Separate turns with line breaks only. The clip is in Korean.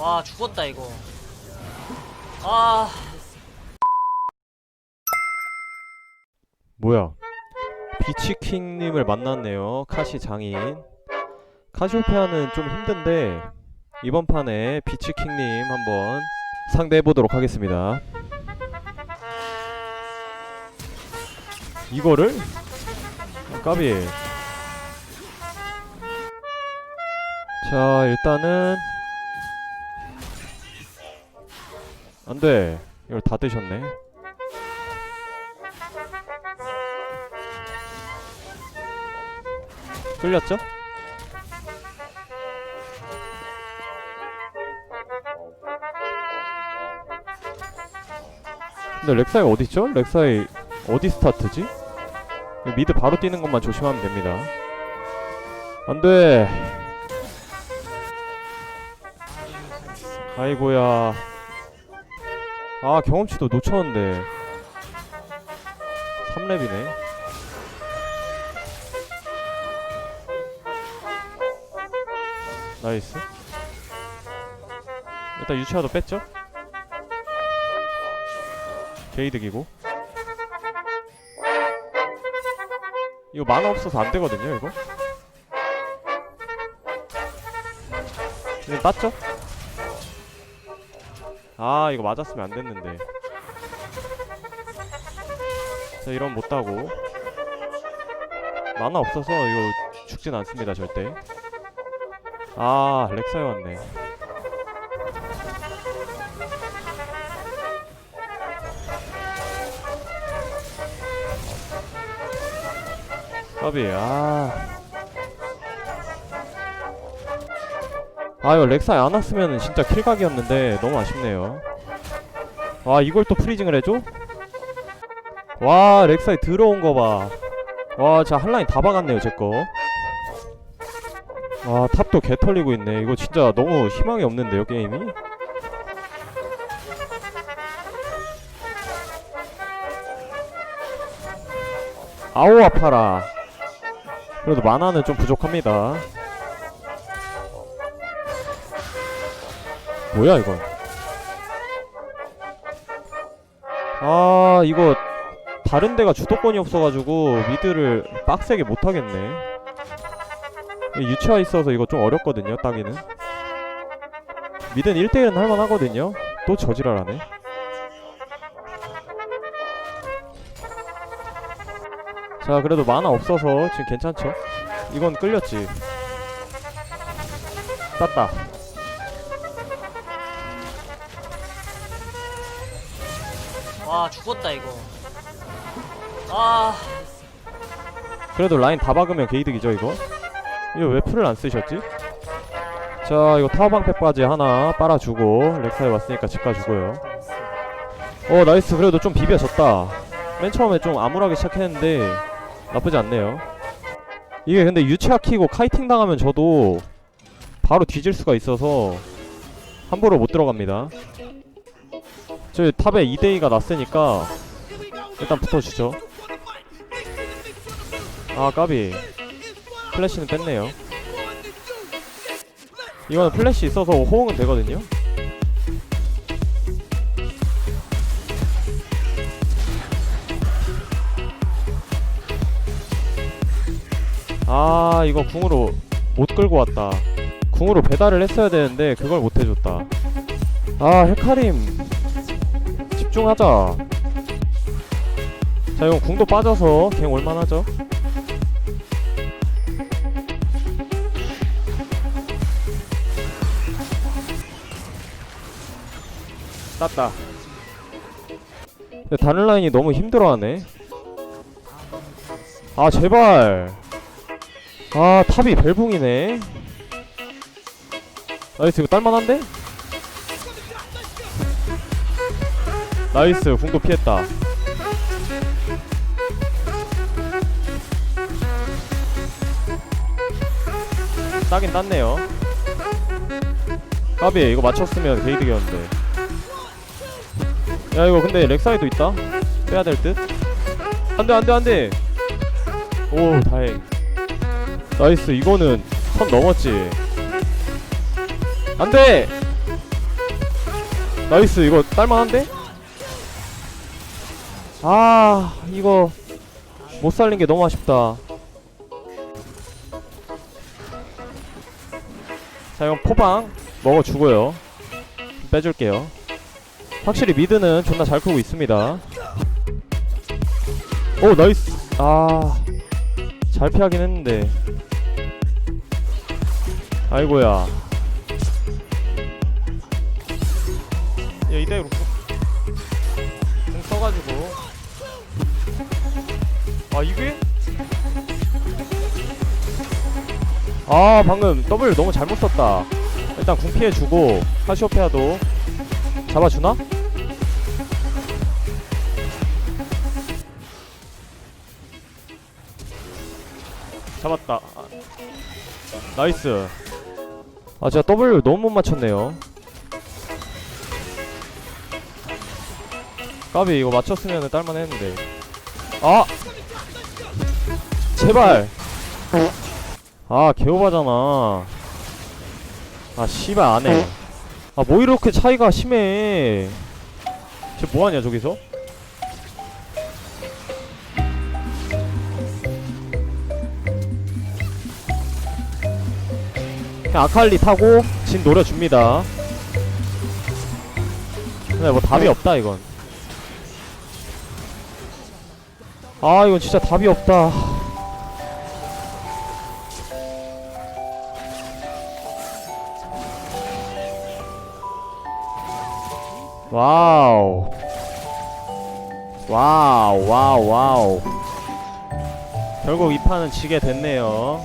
와 죽었다 이거. 아.
뭐야? 비치킹님을 만났네요 카시 장인. 카시오페아는 좀 힘든데 이번 판에 비치킹님 한번 상대해보도록 하겠습니다. 이거를? 까비. 자 일단은 안돼 이걸 다 드셨네 끌렸죠? 근데 렉사이 어디있죠? 렉사이 어디 스타트지? 미드 바로 뛰는 것만 조심하면 됩니다 안돼 아이고야 아 경험치도 놓쳤는데. 3렙이네. 나이스. 일단 유치아도 뺐죠? 게이득이고. 이거 만화 없어서 안 되거든요 이거? 이거 땄죠? 아 이거 맞았으면 안 됐는데. 자 이러면 못 따고. 만화 없어서 이거 죽진 않습니다 절대. 아 렉사이 왔네. 까비 아. 아 이거 렉사이 안 왔으면 진짜 킬각이었는데 너무 아쉽네요. 와 이걸 또 프리징을 해줘? 와 렉사이 들어온 거봐와 진짜 한라인 다 박았네요 제거. 와 탑도 개 털리고 있네. 이거 진짜 너무 희망이 없는데요 게임이? 아오 아파라. 그래도 만화는 좀 부족합니다 뭐야 이건 아 이거 다른 데가 주도권이 없어가지고 미드를 빡세게 못하겠네. 유치화 있어서 이거 좀 어렵거든요 따기는. 미드는 1대1은 할만하거든요. 또 저지랄하네. 자 그래도 만화 없어서 지금 괜찮죠? 이건 끌렸지. 땄다
와 죽었다 이거. 아.
그래도 라인 다 박으면 게이득이죠 이거? 이거 왜 풀을 안 쓰셨지? 자 이거 타워방패까지 하나 빨아주고 렉사에 왔으니까 집 가주고요. 어 나이스. 그래도 좀 비벼졌다. 맨 처음에 좀 암울하게 시작했는데 나쁘지 않네요. 이게 근데 유치아 키고 카이팅 당하면 저도 바로 뒤질 수가 있어서 함부로 못 들어갑니다 저희 탑에 2대2가 났으니까 일단 붙어주죠. 아 까비. 플래시는 뺐네요. 이거는 플래시 있어서 호응은 되거든요. 아 이거 궁으로 못 끌고 왔다. 궁으로 배달을 했어야 되는데 그걸 못 해줬다. 아 헤카림 집중하자. 자 이건 궁도 빠져서 갱 올만하죠? 땄다. 다른 라인이 너무 힘들어하네. 아 제발. 아 탑이 벨붕이네. 나이스 이거 딸만한데? 나이스 궁도 피했다. 따긴 땄네요. 까비 이거 맞췄으면 게이득이었는데. 야 이거 근데 렉사이도 있다? 빼야 될 듯? 안돼 안돼 안돼! 오 다행. 나이스 이거는 선 넘었지. 안돼! 나이스 이거 딸만한데? 아 이거 못 살린 게 너무 아쉽다. 자 이건 포방 먹어주고요. 빼줄게요. 확실히 미드는 존나 잘 크고 있습니다. 오 나이스. 아잘 피하긴 했는데. 아이고야. 야 이대로 공, 공 써가지고 아 이게? 아 방금 W 너무 잘못 썼다. 일단 궁 피해주고 카시오페아도 잡아주나? 잡았다. 아, 나이스. 아 제가 W 너무 못 맞췄네요. 까비 이거 맞췄으면 딸만 했는데. 아 제발. 아 개오바잖아. 아 씨발 안해. 아 뭐 이렇게 차이가 심해. 쟤 뭐하냐 저기서? 그냥 아칼리 타고 진 노려줍니다. 근데 뭐 답이 없다 이건. 아 이건 진짜 답이 없다 와우. 와우 와우 와우. 결국 이 판은 지게 됐네요